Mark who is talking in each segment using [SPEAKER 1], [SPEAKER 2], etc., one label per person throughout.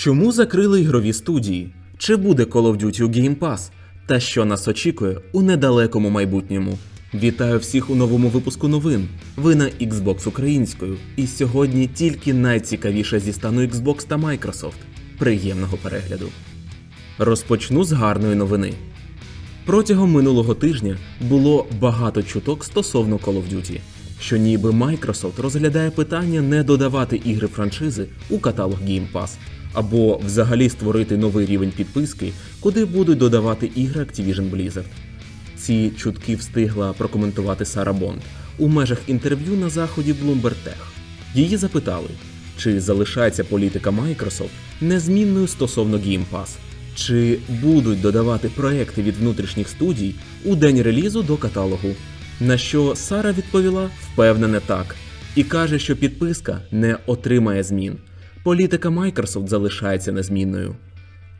[SPEAKER 1] Чому закрили ігрові студії? Чи буде Call of Duty у Game Pass? Та що нас очікує у недалекому майбутньому? Вітаю всіх у новому випуску новин. Ви на Xbox українською. І сьогодні тільки найцікавіше зі стану Xbox та Microsoft. Приємного перегляду. Розпочну з гарної новини. Протягом минулого тижня було багато чуток стосовно Call of Duty, що ніби Microsoft розглядає питання не додавати ігри франшизи у каталог Game Pass, або взагалі створити новий рівень підписки, куди будуть додавати ігри Activision Blizzard. Ці чутки встигла прокоментувати Сара Бонд у межах інтерв'ю на заході Bloomberg Tech. Її запитали, чи залишається політика Microsoft незмінною стосовно Game Pass, чи будуть додавати проекти від внутрішніх студій у день релізу до каталогу. На що Сара відповіла впевнене так, і каже, що підписка не отримає змін. Політика Microsoft залишається незмінною.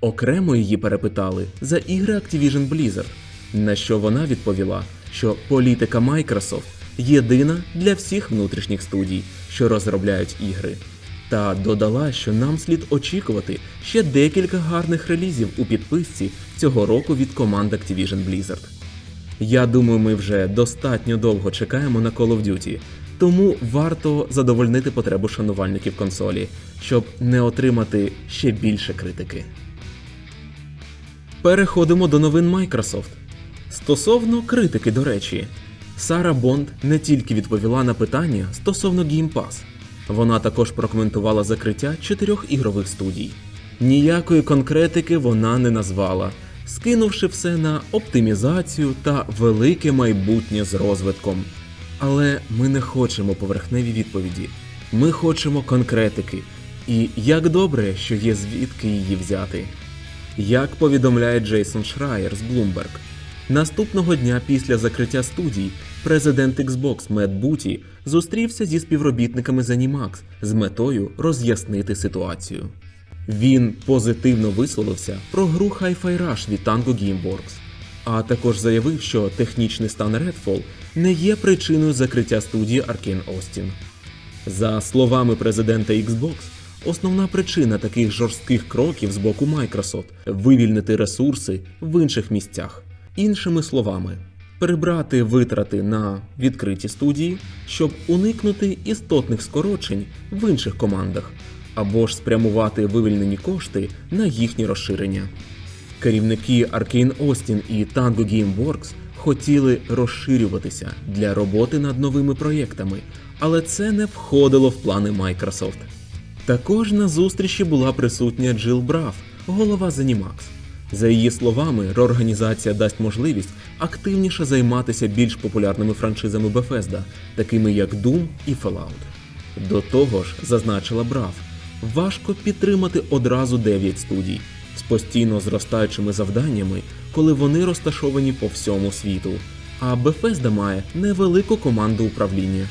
[SPEAKER 1] Окремо її перепитали за ігри Activision Blizzard, на що вона відповіла, що політика Microsoft єдина для всіх внутрішніх студій, що розробляють ігри. Та додала, що нам слід очікувати ще декілька гарних релізів у підписці цього року від команд Activision Blizzard. Я думаю, ми вже достатньо довго чекаємо на Call of Duty, тому варто задовольнити потребу шанувальників консолі, щоб не отримати ще більше критики. Переходимо до новин Microsoft. Стосовно критики, до речі, Сара Бонд не тільки відповіла на питання стосовно Game Pass, вона також прокоментувала закриття чотирьох ігрових студій. Ніякої конкретики вона не назвала, скинувши все на оптимізацію та велике майбутнє з розвитком. Але ми не хочемо поверхневі відповіді. Ми хочемо конкретики. І як добре, що є звідки її взяти. Як повідомляє Джейсон Шрайер з Bloomberg, наступного дня після закриття студій президент Xbox Мед Буті зустрівся зі співробітниками ZeniMax з метою роз'яснити ситуацію. Він позитивно висловився про гру Hi-Fi Rush від Tango Gameworks, а також заявив, що технічний стан Redfall не є причиною закриття студії Arkane Austin. За словами президента Xbox, основна причина таких жорстких кроків з боку Microsoft вивільнити ресурси в інших місцях. Іншими словами, прибрати витрати на відкриті студії, щоб уникнути істотних скорочень в інших командах, або ж спрямувати вивільнені кошти на їхнє розширення. Керівники Arkane Austin і Tango Gameworks хотіли розширюватися для роботи над новими проєктами, але це не входило в плани Microsoft. Також на зустрічі була присутня Джил Брав, голова ZeniMax. За її словами, реорганізація дасть можливість активніше займатися більш популярними франшизами Bethesda, такими як Doom і Fallout. До того ж, зазначила Брав, важко підтримати одразу 9 студій з постійно зростаючими завданнями, коли вони розташовані по всьому світу. А Bethesda має невелику команду управління.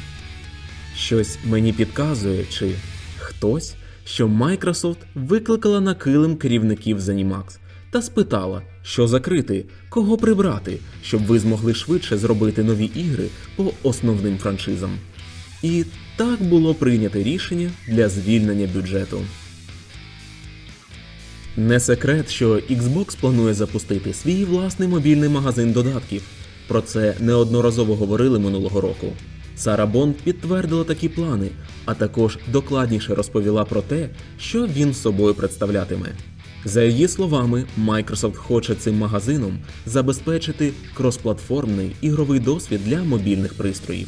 [SPEAKER 1] Щось мені підказує, чи хтось, що Microsoft викликала на килим керівників ZeniMax та спитала, що закрити, кого прибрати, щоб ви змогли швидше зробити нові ігри по основним франшизам. І так було прийнято рішення для звільнення бюджету. Не секрет, що Xbox планує запустити свій власний мобільний магазин додатків. Про це неодноразово говорили минулого року. Сара Бонд підтвердила такі плани, а також докладніше розповіла про те, що він собою представлятиме. За її словами, Microsoft хоче цим магазином забезпечити кросплатформний ігровий досвід для мобільних пристроїв.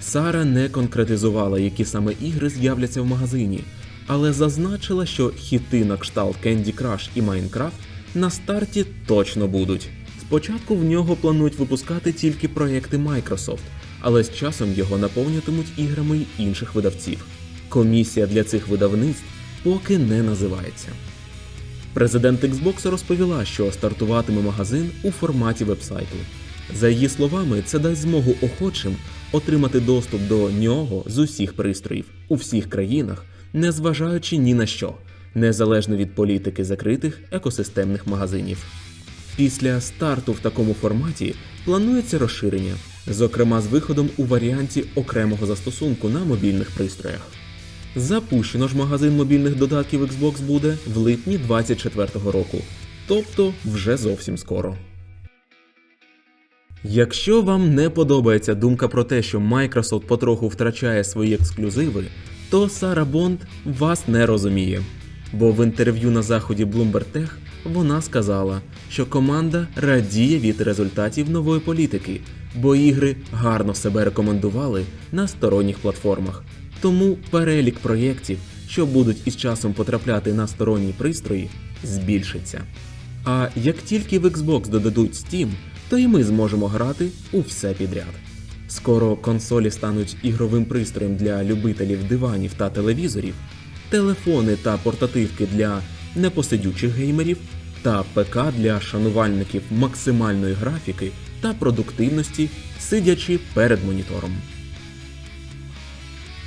[SPEAKER 1] Сара не конкретизувала, які саме ігри з'являться в магазині, але зазначила, що хіти на кшталт Candy Crush і Minecraft на старті точно будуть. Спочатку в нього планують випускати тільки проекти Microsoft, але з часом його наповнюватимуть іграми інших видавців. Комісія для цих видавництв поки не називається. Президент Xbox розповіла, що стартуватиме магазин у форматі вебсайту. За її словами, це дасть змогу охочим отримати доступ до нього з усіх пристроїв у всіх країнах, незважаючи ні на що, незалежно від політики закритих екосистемних магазинів. Після старту в такому форматі планується розширення, зокрема з виходом у варіанті окремого застосунку на мобільних пристроях. Запущено ж магазин мобільних додатків Xbox буде в липні 2024 року, тобто вже зовсім скоро. Якщо вам не подобається думка про те, що Microsoft потроху втрачає свої ексклюзиви, то Сара Бонд вас не розуміє. Бо в інтерв'ю на заході Bloomberg Tech вона сказала, що команда радіє від результатів нової політики, бо ігри гарно себе рекомендували на сторонніх платформах. Тому перелік проєктів, що будуть із часом потрапляти на сторонні пристрої, збільшиться. А як тільки в Xbox додадуть Steam, то і ми зможемо грати у все підряд. Скоро консолі стануть ігровим пристроєм для любителів диванів та телевізорів, телефони та портативки для непосидючих геймерів, та ПК для шанувальників максимальної графіки та продуктивності, сидячи перед монітором.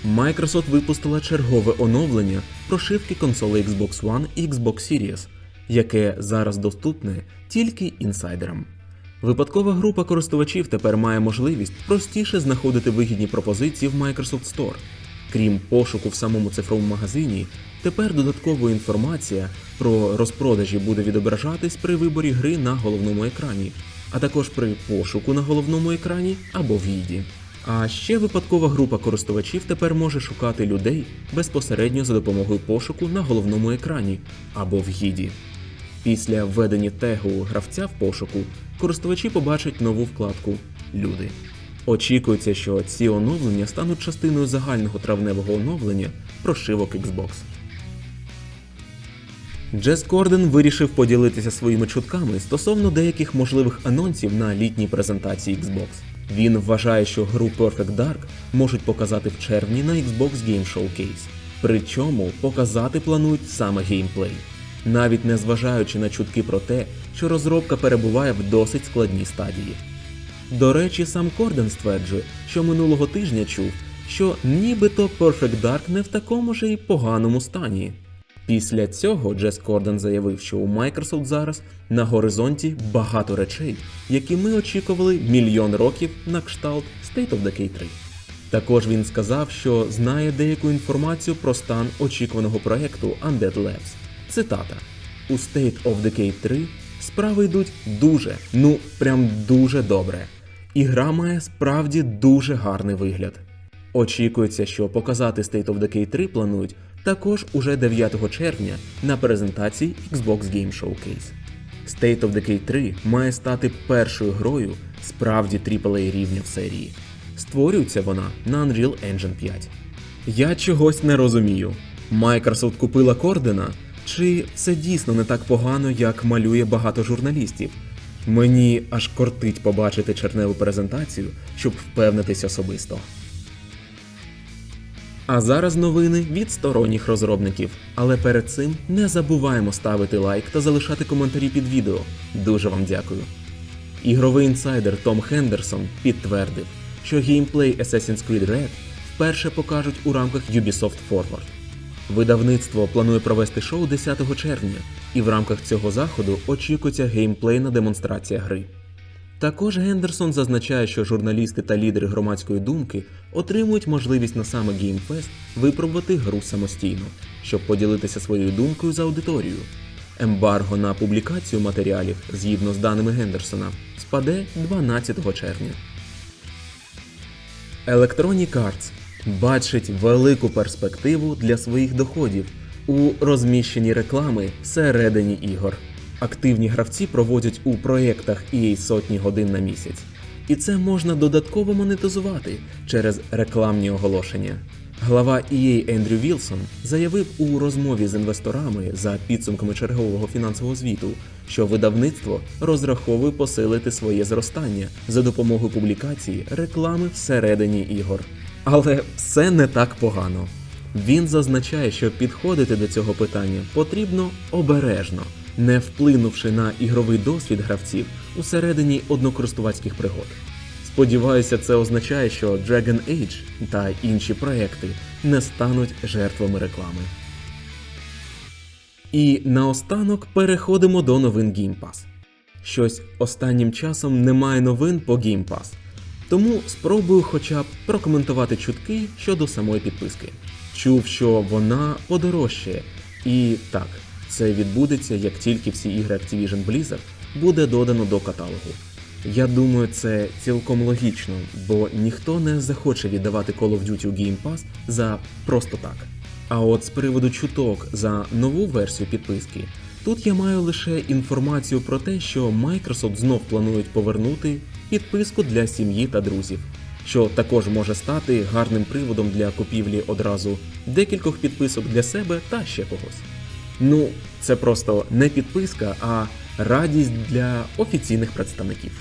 [SPEAKER 1] Microsoft випустила чергове оновлення прошивки консолей Xbox One і Xbox Series, яке зараз доступне тільки інсайдерам. Випадкова група користувачів тепер має можливість простіше знаходити вигідні пропозиції в Microsoft Store. Крім пошуку в самому цифровому магазині, тепер додаткова інформація про розпродажі буде відображатись при виборі гри на головному екрані, а також при пошуку на головному екрані або в гіді. А ще випадкова група користувачів тепер може шукати людей безпосередньо за допомогою пошуку на головному екрані або в гіді. Після введення тегу гравця в пошуку користувачі побачать нову вкладку Люди. Очікується, що ці оновлення стануть частиною загального травневого оновлення прошивок Xbox. Джес Корден вирішив поділитися своїми чутками стосовно деяких можливих анонсів на літній презентації Xbox. Він вважає, що гру Perfect Dark можуть показати в червні на Xbox Game Showcase. Причому показати планують саме геймплей, навіть не зважаючи на чутки про те, що розробка перебуває в досить складній стадії. До речі, сам Корден стверджує, що минулого тижня чув, що нібито Perfect Dark не в такому ж і поганому стані. Після цього Джес Корден заявив, що у Microsoft зараз на горизонті багато речей, які ми очікували мільйон років на кшталт State of Decay 3. Також він сказав, що знає деяку інформацію про стан очікуваного проєкту Undead Labs. Цитата: У State of Decay 3 справи йдуть дуже, ну прям дуже добре. І гра має справді дуже гарний вигляд. Очікується, що показати State of Decay 3 планують також уже 9 червня на презентації Xbox Game Showcase. State of Decay 3 має стати першою грою справді AAA рівня в серії. Створюється вона на Unreal Engine 5. Я чогось не розумію. Microsoft купила Кордена, чи це дійсно не так погано, як малює багато журналістів? Мені аж кортить побачити черневу презентацію, щоб впевнитись особисто. А зараз новини від сторонніх розробників. Але перед цим не забуваємо ставити лайк та залишати коментарі під відео. Дуже вам дякую. Ігровий інсайдер Том Хендерсон підтвердив, що геймплей Assassin's Creed Red вперше покажуть у рамках Ubisoft Forward. Видавництво планує провести шоу 10 червня, і в рамках цього заходу очікується геймплейна демонстрація гри. Також Гендерсон зазначає, що журналісти та лідери громадської думки отримують можливість на саме GameFest випробувати гру самостійно, щоб поділитися своєю думкою з аудиторією. Ембарго на публікацію матеріалів, згідно з даними Гендерсона, спаде 12 червня. Electronic Arts бачить велику перспективу для своїх доходів у розміщенні реклами всередині ігор. Активні гравці проводять у проєктах EA сотні годин на місяць, і це можна додатково монетизувати через рекламні оголошення. Глава EA Ендрю Вілсон заявив у розмові з інвесторами за підсумками чергового фінансового звіту, що видавництво розраховує посилити своє зростання за допомогою публікації реклами всередині ігор. Але все не так погано. Він зазначає, що підходити до цього питання потрібно обережно, не вплинувши на ігровий досвід гравців усередині однокористувацьких пригод. Сподіваюся, це означає, що Dragon Age та інші проекти не стануть жертвами реклами. І наостанок переходимо до новин Game Pass. Щось останнім часом немає новин по Game Pass, тому спробую хоча б прокоментувати чутки щодо самої підписки. чув, що вона подорожчає. І так, це відбудеться, як тільки всі ігри Activision Blizzard буде додано до каталогу. Я думаю, це цілком логічно, бо ніхто не захоче віддавати Call of Duty у Game Pass за просто так. А от з приводу чуток за нову версію підписки, тут я маю лише інформацію про те, що Microsoft знов планують повернути підписку для сім'ї та друзів, що також може стати гарним приводом для купівлі одразу декількох підписок для себе та ще когось. Ну, це просто не підписка, а радість для офіційних представників.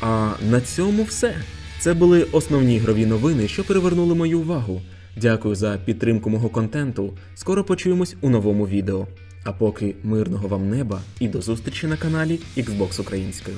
[SPEAKER 1] А на цьому все. Це були основні ігрові новини, що привернули мою увагу. Дякую за підтримку мого контенту. Скоро почуємось у новому відео. А поки мирного вам неба і до зустрічі на каналі Xbox Українською.